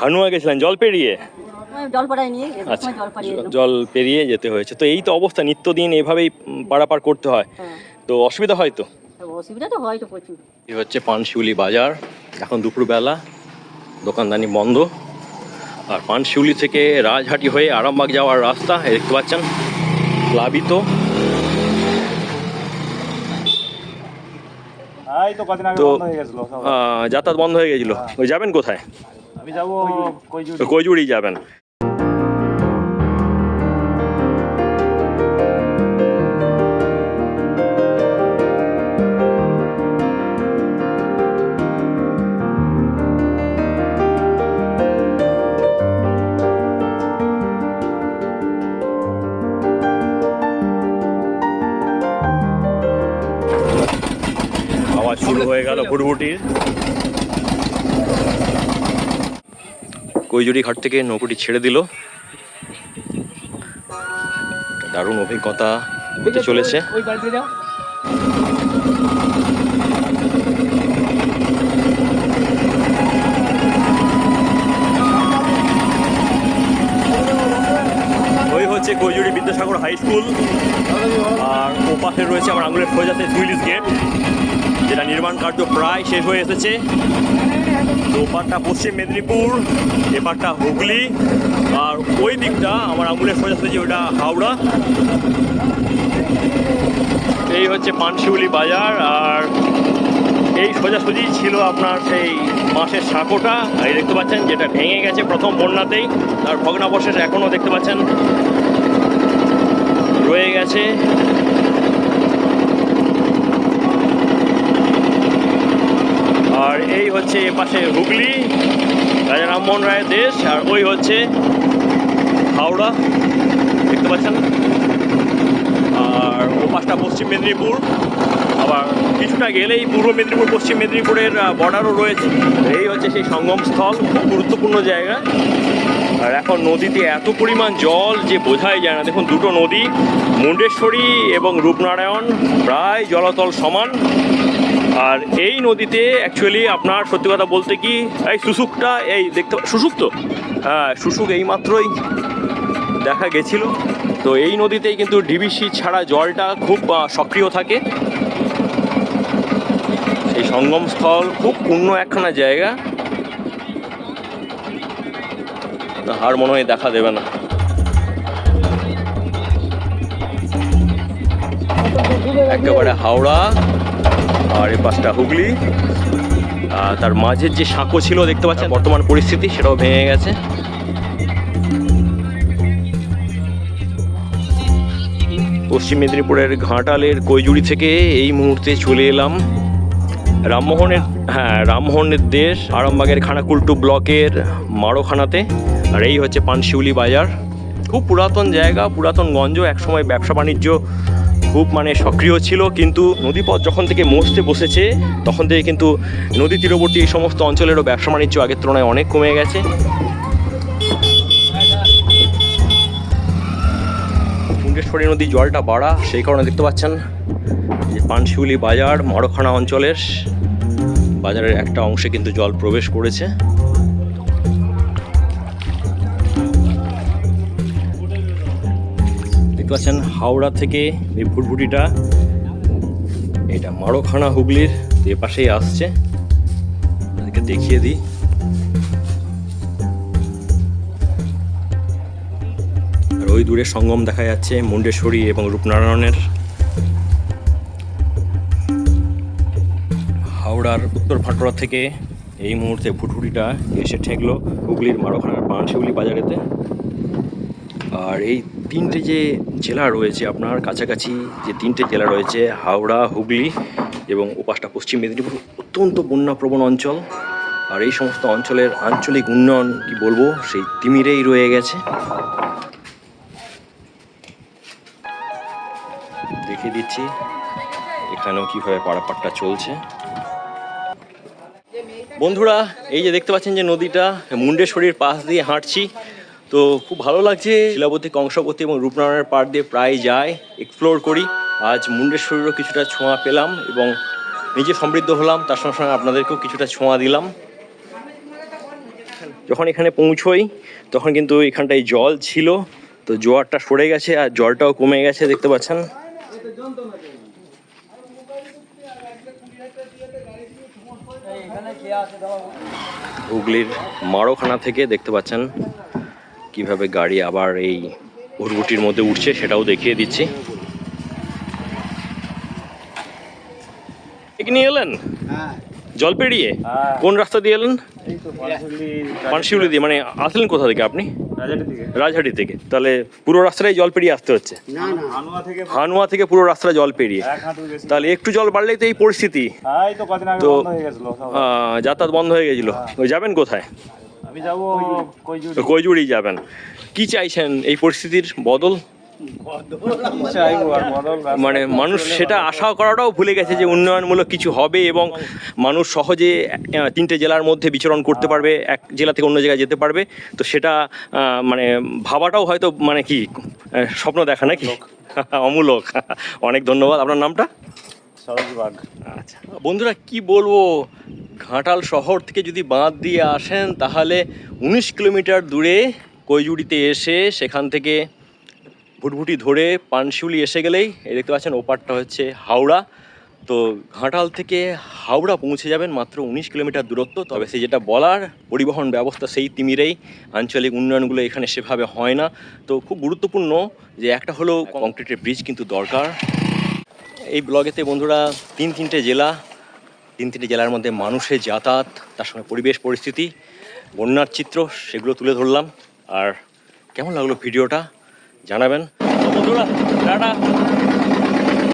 হানুয়া গেছিলেন জল পেরিয়ে? জল আচ্ছা জল পেরিয়ে যেতে হয়েছে। তো এই তো অবস্থা নিত্যদিন এভাবেই পারাপার করতে হয়। হ্যাঁ। তো অসুবিধা হয় তো? অসুবিধা তো হয় তো প্রচুর। এই হচ্ছে পানশিউলি বাজার। এখন দুপুরবেলা দোকানদানি বন্ধ। আর পানশিউলি থেকে রাজহাটি হয়ে আরামবাগ যাওয়ার রাস্তা দেখতে পাচ্ছেন প্লাবিত। তো আগে বন্ধ হয়ে গেছিল যাতায়াত বন্ধ হয়ে গেছিল। ওই যাবেন কোথায়? আমি যাব কইজুড়ি। কৈজুড়ি যাবেন। আওয়াজ শুরু হয়ে গেল ভুটভুটির কৈজুরি ঘাট থেকে নৌকোটি ছেড়ে দিল। দারুণ অভিজ্ঞতা হতে চলেছে। ওই হচ্ছে কৈজুরি বিদ্যাসাগর হাই স্কুল। আর ওপাশে রয়েছে আমার আঙুলের সোজাতে সুইলিশ গেট। যেটা নির্মাণ কার্য প্রায় শেষ হয়ে এসেছে। ওপারটা পশ্চিম মেদিনীপুর এপারটা হুগলি, আর ওই দিকটা আমার আঙুলের সোজাতে যে ওটা হাওড়া। এই হচ্ছে পানশিউলি বাজার, আর এই সোজাসুজি ছিল আপনার সেই বাঁশের সাঁকোটা। এই দেখতে পাচ্ছেন যেটা ভেঙে গেছে প্রথম বন্যাতেই আর ভগ্নাবশেষ এখনও দেখতে পাচ্ছেন। রয়ে গেছে আর এই হচ্ছে পাশে হুগলি, রাজা রামমোহন রায়ের দেশ, আর ওই হচ্ছে হাওড়া, দেখতে পাচ্ছেন? আর ও পাশটা পশ্চিম মেদিনীপুর। আবার কিছুটা গেলেই পূর্ব মেদিনীপুর, পশ্চিম মেদিনীপুরের বর্ডারও রয়েছে। এই হচ্ছে সেই সঙ্গম স্থল খুব গুরুত্বপূর্ণ জায়গা। আর এখন নদীতে এত পরিমাণ জল যে বোঝাই যায় না। দেখুন, দুটো নদী, মুন্ডেশ্বরী এবং রূপনারায়ণ, প্রায় জলতল সমান। আর এই নদীতে অ্যাকচুয়ালি আপনার সত্যি কথা বলতে কি, এই শুশুকটা, এই দেখতে শুশুক তো? হ্যাঁ শুশুক এইমাত্রই দেখা গেছিল। তো এই নদীতেই কিন্তু ডিবিসি ছাড়া জলটা খুব সক্রিয় থাকে। এই সঙ্গমস্থল খুব পূর্ণ একখানা জায়গা। আর মনে হয় দেখা দেবে না। একেবারে হাওড়া। আর এই পাশটা হুগলি। তার মাঝের যে সাঁকো ছিল, দেখতে পাচ্ছেন? বর্তমান পরিস্থিতি, সেটাও ভেঙে গেছে। পশ্চিম মেদিনীপুরের ঘাটালের কৈজুড়ি থেকে এই মুহূর্তে চলে এলাম। রামমোহনের হ্যাঁ রামমোহনের দেশ, আরামবাগের খানাকুলটু ব্লকের মারোখানাতে। আর এই হচ্ছে পানশিউলি বাজার। খুব পুরাতন জায়গা, পুরাতন গঞ্জ, একসময় ব্যবসা বাণিজ্য খুব মানে সক্রিয় ছিল, কিন্তু নদীপথ যখন থেকে মসতে বসেছে, তখন থেকে কিন্তু নদী তীরবর্তী এই সমস্ত অঞ্চলেরও ব্যবসা বাণিজ্য আগের তুলনায় অনেক কমে গেছে। মুন্ডেশ্বরী নদী জলটা বাড়া, সেই কারণে দেখতে পাচ্ছেন যে পানশিউলি বাজার, মারোখানা অঞ্চলের বাজারের একটা অংশে কিন্তু জল প্রবেশ করেছে। পাচ্ছেন হাওড়া থেকে এই ভুটভুটিটা। এটা মারোখানা হুগলির এ পাশেই আসছে। আপনাদেরকে দেখিয়ে দিই। আর ওই দূরে সঙ্গম দেখা যাচ্ছে মুন্ডেশ্বরী এবং রূপনারায়ণের। হাওড়ার উত্তর ভাটোরা থেকে এই মুহূর্তে ভুটভুটিটা এসে ঠেকলো হুগলির মারোখানার পানশিউলি বাজারেতে। আর এই তিনটে যে জেলা রয়েছে আপনার কাছাকাছি যে তিনটে জেলা রয়েছে, হাওড়া, হুগলি এবং ওপাশটা পশ্চিম মেদিনীপুর, অত্যন্ত বন্যাপ্রবণ অঞ্চল। আর এই সমস্ত অঞ্চলের আঞ্চলিক উন্নয়ন কি বলব, সেই তিমিরেই রয়ে গেছে। দেখিয়ে দিচ্ছি, এখানেও কীভাবে পারাপারটা চলছে। বন্ধুরা, এই যে দেখতে পাচ্ছেন যে নদীটা, মুন্ডেশ্বরীর পাশ দিয়ে হাঁটছি। তো খুব ভালো লাগছে। শিলাবতী, কংসাবতী এবং রূপনারায়ণের পার দিয়ে প্রায় যাই এক্সপ্লোর করি। আজ মুন্ডেশ্বরীরও কিছুটা ছোঁয়া পেলাম এবং নিজে সমৃদ্ধ হলাম, তার সঙ্গে সঙ্গে আপনাদেরকেও কিছুটা ছোঁয়া দিলাম। যখন এখানে পৌঁছোই, তখন কিন্তু এখানটায় জল ছিল, তো জোয়ারটা সরে গেছে আর জলটাও কমে গেছে, দেখতে পাচ্ছেন। হুগলির মারোখানা থেকে দেখতে পাচ্ছেন। কীভাবে গাড়ি আবার এই ভুরভুটির মধ্যে উঠছে সেটাও দেখিয়ে দিচ্ছি। নিয়ে এলেন? জল পেরিয়ে হ্যাঁ। কোন রাস্তা দিয়ে এলেন? পানশিউলি দিয়ে মানে আসলেন কোথা থেকে আপনি? রাজহাটি থেকে। তাহলে পুরো রাস্তাটাই জল পেরিয়ে আসতে হচ্ছে? হানুয়া থেকে পুরো রাস্তাটা জল পেরিয়ে তাহলে একটু জল বাড়লেই তো এই পরিস্থিতি। হ্যাঁ তো হয়ে যাতায়াত বন্ধ হয়ে গেছিল। ওই যাবেন কোথায়? আমি যাব কৈজুড়ি যাবেন। কি চাইছেন এই পরিস্থিতির বদল? কি চাইব আর বদল রাস্তা- মানে মানুষ সেটা আশা করাটাও ভুলে গেছে যে উন্নয়নমূলক কিছু হবে এবং মানুষ সহজে তিনটে জেলার মধ্যে বিচরণ করতে পারবে এক জেলা থেকে অন্য জায়গায় যেতে পারবে। তো সেটা মানে ভাবাটাও হয়তো মানে কি স্বপ্ন দেখা নাকি? অমূলক। অনেক ধন্যবাদ। আপনার নামটা? আচ্ছা বন্ধুরা কি বলব? ঘাটাল শহর থেকে যদি বাঁধ দিয়ে আসেন, তাহলে উনিশ কিলোমিটার দূরে কৈজুড়িতে এসে সেখান থেকে ভুটভুটি ধরে পানশিউলি এসে গেলেই এই দেখতে পাচ্ছেন ওপারটা হচ্ছে হাওড়া। তো ঘাটাল থেকে হাওড়া পৌঁছে যাবেন মাত্র উনিশ কিলোমিটার দূরত্ব। তবে সে যেটা বলার, পরিবহন ব্যবস্থা সেই তিমিরেই। আঞ্চলিক উন্নয়নগুলো এখানে সেভাবে হয় না। তো খুব গুরুত্বপূর্ণ যে একটা হলো কংক্রিটের ব্রিজ কিন্তু দরকার। এই ব্লগেতে বন্ধুরা তিন তিনটে জেলা, তিন তিনটে জেলার মধ্যে মানুষের যাতায়াত, তার সঙ্গে পরিবেশ, পরিস্থিতি, বন্যার চিত্র, সেগুলো তুলে ধরলাম। আর কেমন লাগল ভিডিওটা, জানাবেন। বন্ধুরা, টাটা।